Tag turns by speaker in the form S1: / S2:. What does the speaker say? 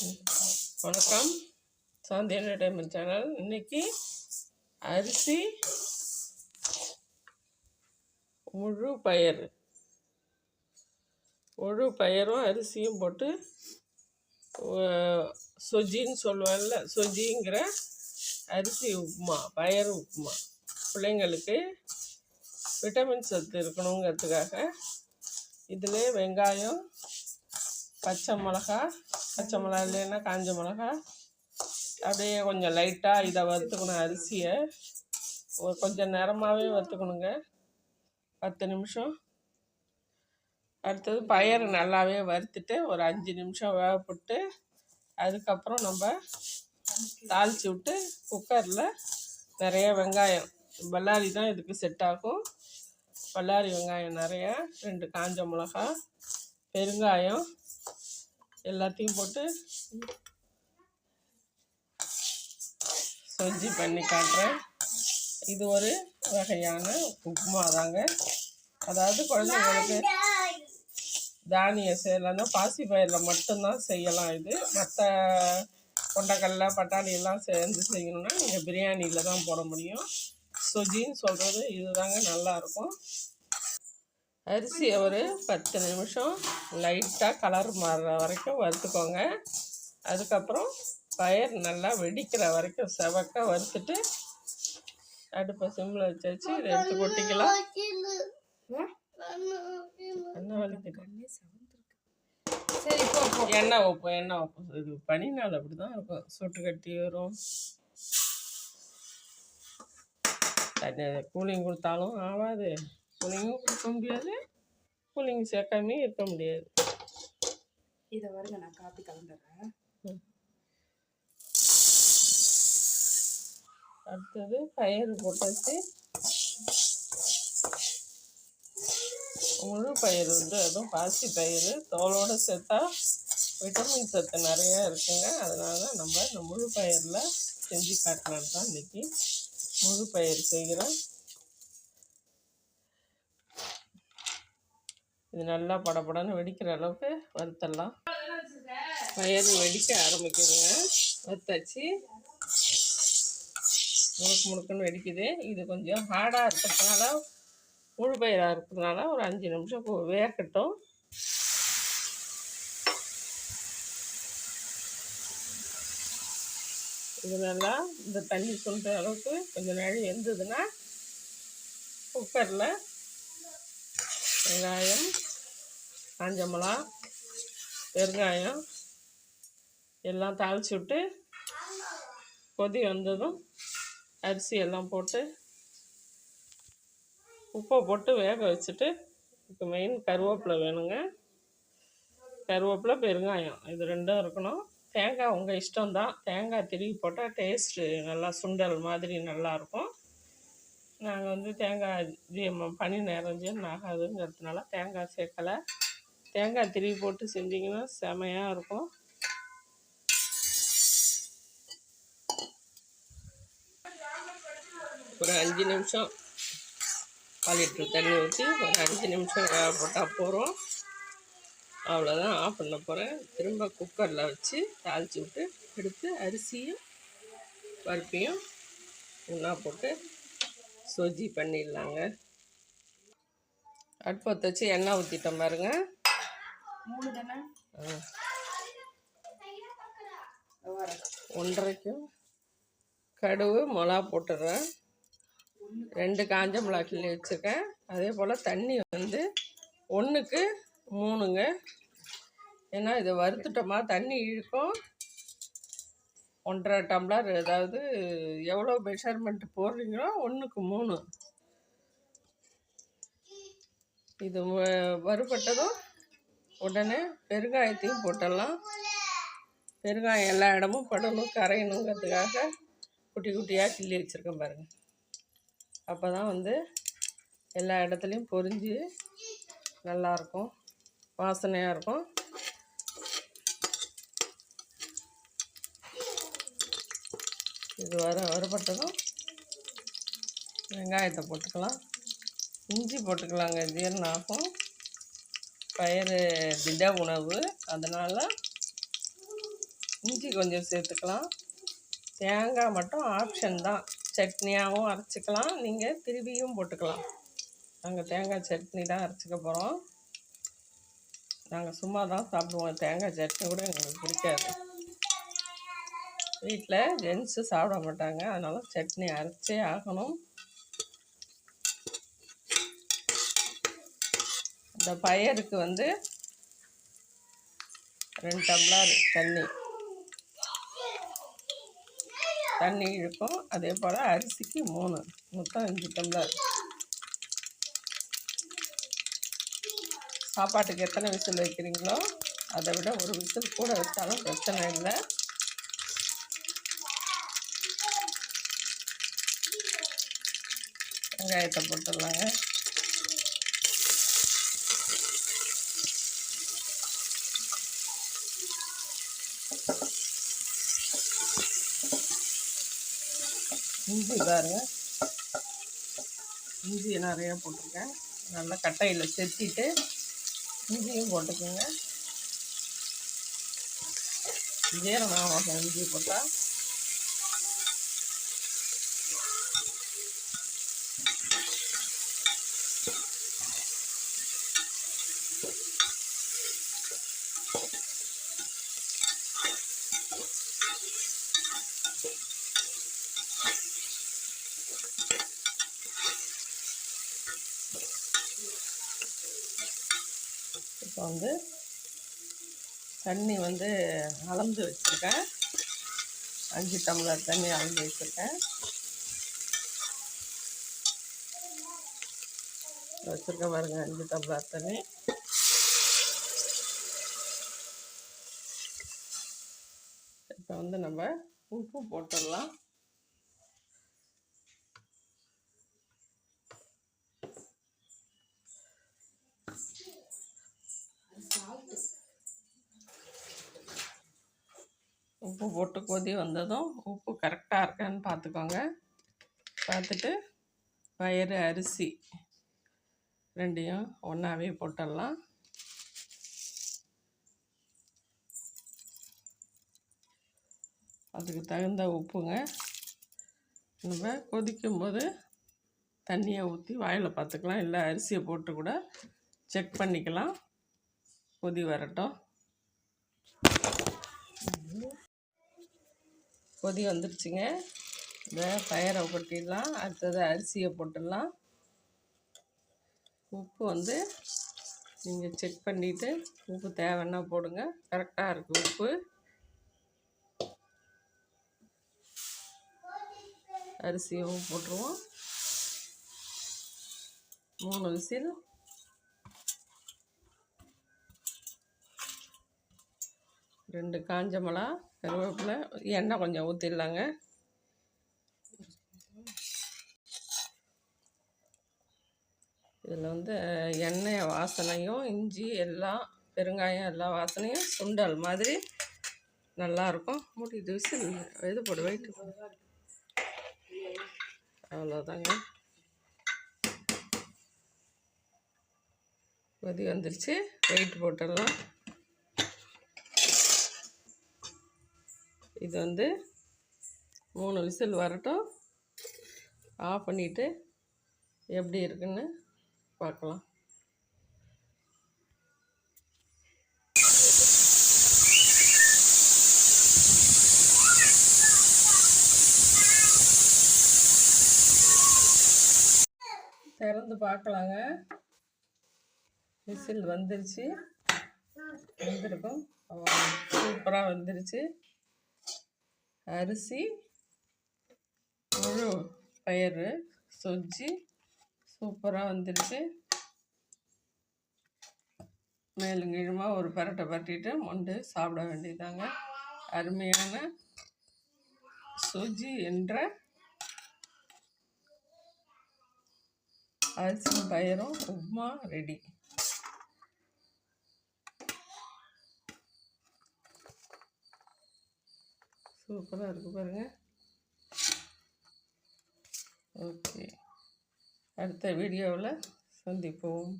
S1: வணக்கம். சாந்தி entertainment channel இன்னைக்கு அரிசி முழு பயிர். முழு பயிரும் அரிசியும் போட்டு சொஜின்னு சொல்லுவாங்கல்ல சொஜிங்கிற அரிசி உப்புமா பயறு உப்புமா. பிள்ளைங்களுக்கு விட்டமின் சத்து இருக்கணுங்கிறதுக்காக இதில் வெங்காயம் பச்சை மிளகா பச்சை மிளகா இல்லைன்னா காஞ்ச மிளகா அப்படியே கொஞ்சம் லைட்டாக இதை வறுத்துக்கணும் அரிசியை. ஒரு கொஞ்சம் நேரமாகவே வறுத்துக்கணுங்க. பத்து நிமிஷம். அடுத்தது பயிர் நல்லாவே வறுத்துட்டு ஒரு அஞ்சு நிமிஷம் வேகப்பட்டு அதுக்கப்புறம் நம்ம தாளித்து விட்டு குக்கரில் நிறைய வெங்காயம். பல்லாரி தான் இதுக்கு செட் ஆகும். பல்லாரி வெங்காயம் நிறைய ரெண்டு காஞ்ச மிளகா பெருங்காயம் எல்லாத்தையும் போட்டு சொஜ்ஜி பண்ணி காட்டுறேன். இது ஒரு வகையான உப்புமா தாங்க அதாவது குழந்தைங்களுக்கு தானியம் செய்யலாம்னா பாசி பயிரில் மட்டும்தான் செய்யலாம் இது. மற்ற கொண்டக்கடலை பட்டாணி எல்லாம் சேர்ந்து செய்யணும்னா நீங்கள் பிரியாணியில் தான் போட முடியும். சொஜின்னு சொல்கிறது இதுதாங்க நல்லாயிருக்கும் அரிசியை ஒரு பத்து நிமிஷம் லைட்டாக கலர் மாறுற வரைக்கும் வறுத்துக்கோங்க. அதுக்கப்புறம் பயிர் நல்லா வெடிக்கிற வரைக்கும் செவக்க வறுத்துட்டு அடுப்பை சிம்மில் வச்சு வச்சு இதை எடுத்து கொட்டிக்கலாம். எண்ணெய்
S2: சரி
S1: எண்ணெய் வைப்போம் எண்ணெய் வைப்போம் இது பனி நாள் அப்படி தான் இருக்கும். சுட்டு கட்டி வரும். தண்ணி கூலிங் கொடுத்தாலும் ஆகாது கூலிங்கும் கொடுக்க முடியாது. கூலிங் சேர்க்காமே இருக்க முடியாது.
S2: இதை வருங்க நான் காப்பி கலந்துடுறேன்.
S1: அடுத்தது பயிறு போட்டாச்சு. முழு பயிர் வந்து அதுவும் பாசி பயிறு தோலோடு சேர்த்தா விட்டமின் சத்து நிறைய இருக்குங்க. அதனால நம்ம இந்த முழு பயிரில் செஞ்சு காட்டலாம் தான் இன்னைக்கு முழு பயிர் செய்கிறோம். இது நல்லா படப்படன்னு வெடிக்கிற அளவுக்கு வறுத்தரலாம் பயிர் வெடிக்க ஆரம்பிக்குதுங்க. வறுத்தாச்சு. முழுக்கு முழுக்குன்னு வெடிக்குது. இது கொஞ்சம் ஹார்டாக இருக்கிறதுனால முழு பயிராக இருக்கிறதுனால ஒரு அஞ்சு நிமிஷம் வேகட்டும். இது நல்லா இந்த தண்ணி சொல்கிற அளவுக்கு கொஞ்சம் நேரம் வெந்ததுன்னா குக்கரில் வெங்காயம் காஞ்ச மிளகா பெருங்காயம் எல்லாம் தாளிச்சு விட்டு கொதி வந்ததும் அரிசி எல்லாம் போட்டு உப்பை போட்டு வேக வச்சுட்டு இதுக்கு மெயின் கருவேப்பிலை வேணுங்க. கருவேப்பிலை பெருங்காயம் இது ரெண்டும் இருக்கணும். தேங்காய் உங்கள் இஷ்டம்தான். தேங்காய் திருவி போட்டால் டேஸ்ட்டு நல்லா சுண்டல் மாதிரி நல்லாயிருக்கும் நாங்கள் வந்து தேங்காய் ஜீ- பனி நிறைஞ்சு ஆகாதுங்கிறதுனால தேங்காய் சேர்க்கலை. தேங்காய் திருவி போட்டு செஞ்சிங்கன்னா செமையாக இருக்கும். ஒரு அஞ்சு நிமிஷம் கால் லிட்டர் தண்ணி ஊற்றி ஒரு அஞ்சு நிமிஷம் வேக போட்டால் போகிறோம் அவ்வளோதான் ஆஃப் பண்ண போகிறேன் திரும்ப குக்கரில் வச்சு தாளித்து விட்டு எடுத்து அரிசியும் பருப்பையும் ஒன்றா போட்டு சொஜ்ஜி பண்ணிடலாங்க. அடுப்பத்தை வச்சு எண்ணெய் ஊற்றிட்டோம் பாருங்க. ஒன்றரைக்கும் கடுகு மிளகா போட்டுடுறேன். ரெண்டு காஞ்ச மிளகா கிள்ளி வச்சுருக்கேன். அதே போல் தண்ணி வந்து ஒன்றுக்கு மூணுங்க. ஏன்னா இதை வறுத்துட்டோமா தண்ணி இழுக்கும். ஒன்றரை டம்ளர் அதாவது எவ்வளோ மெஷர்மெண்ட் போடுறீங்களோ ஒன்றுக்கு மூணு. இது வ- வறுபட்டதும் உடனே பெருங்காயத்தையும் போட்டுடலாம். பெருங்காயம் எல்லா இடமும் படணும் கரையணுங்கிறதுக்காக குட்டி குட்டியாக கிள்ளி வச்சுருக்கேன் பாருங்கள் அப்போ தான் வந்து எல்லா இடத்துலையும் பொரிஞ்சு நல்லாயிருக்கும் வாசனையாக இருக்கும். இது வர வரப்பட்டதும் வெங்காயத்தை போட்டுக்கலாம். இஞ்சி போட்டுக்கலாங்க. ஜீரணம் ஆகும் பயிறு திட உணவு. அதனால் இஞ்சி கொஞ்சம் சேர்த்துக்கலாம். தேங்காய் மட்டும் ஆப்ஷன் தான். சட்னியாகவும் அரைச்சிக்கலாம். நீங்கள் திருவியும் போட்டுக்கலாம். நாங்கள் தேங்காய் சட்னி தான் அரைச்சிக்க போகிறோம் நாங்கள் சும்மா தான் சாப்பிடுவோம். தேங்காய் சட்னி கூட எங்களுக்கு பிடிக்காது. வீட்டில் ஜென்ஸு சாப்பிட மாட்டாங்க. அதனால் சட்னி அரைச்சே ஆகணும். இந்த பயருக்கு வந்து ரெண்டு டம்ளர் தண்ணி. தண்ணி இழுக்கும் அதே போல் அரிசிக்கு மூணு. மொத்தம் அஞ்சு டம்ளர். சாப்பாட்டுக்கு எத்தனை விசில் வைக்கிறீங்களோ அதை விட ஒரு விசில் கூட வச்சாலும் பிரச்சனை இல்லை. வெங்காயத்தை போட்டுடலாங்க. இஞ்சி பாருங்க. இஞ்சி நிறையா போட்டிருக்கேன். நல்லா கட்டையில் செத்திட்டு இஞ்சியும் போட்டுக்கோங்க. ஜீரணம் ஆகும் இஞ்சி போட்டால் இப்போ வந்து தண்ணி வந்து அளந்து வச்சுருக்கேன். அஞ்சு டம்ளர் தண்ணி அளந்து வச்சுருக்கேன். வச்சுருக்கேன் பாருங்க அஞ்சு டம்ளர் தண்ணி. இப்போ வந்து நம்ம உப்பு போட்டுடலாம். உப்பு போட்டு கொதி வந்ததும் உப்பு கரெக்டாக இருக்கான்னு பார்த்துக்கோங்க. பார்த்துட்டு பயிறு அரிசி ரெண்டையும் ஒன்றாவே போட்டுடலாம். அதுக்கு தகுந்த உப்புங்க. நம்ம கொதிக்கும்போது தண்ணியை ஊற்றி வாயில் பார்த்துக்கலாம் இல்லை அரிசியை போட்டு கூட செக் பண்ணிக்கலாம். கொதி வரட்டும். கொதி வந்துடுச்சுங்க இந்த பயிரை கொட்டிடலாம். அடுத்தது அரிசியை போட்டுடலாம். உப்பு வந்து நீங்கள் செக் பண்ணிவிட்டு உப்பு தேவைன்னா போடுங்க. கரெக்டாக இருக்குது உப்பு. அரிசியும் போட்டுருவோம். மூணு விசில். ரெண்டு காஞ்ச மிளகா கருவேப்பிலை எண்ணெய் கொஞ்சம் ஊற்றிடலாங்க இதில் வந்து எண்ணெய் வாசனையும் இஞ்சி எல்லாம் பெருங்காயம் எல்லா வாசனையும் சுண்டல் மாதிரி நல்லாயிருக்கும் மூடிட்டு விசில் இது போடு வெயிட்டு அவ்வளோதாங்க கொதி வந்துருச்சு. வெயிட் போட்டுடலாம். இது வந்து மூணு விசில் வரட்டும். ஆஃப் பண்ணிவிட்டு எப்படி இருக்குன்னு பார்க்கலாம். திறந்து பார்க்கலாங்க. விசில் வந்துருச்சு. வந்திருக்கும். சூப்பராக வந்துருச்சு. அரிசி முழு பயிறு சொஜ்ஜி சூப்பராக வந்துருச்சு. மேலும் கீழுமாக ஒரு பரட்டை பரட்டிட்டு மொண்டு சாப்பிட வேண்டியதாங்க அருமையான சுஜி என்ற அரிசி பயிரும் உப்மா ரெடி சூப்பராக இருக்குது பாருங்கள் ஓகே அடுத்த வீடியோவில் சந்திப்போம்.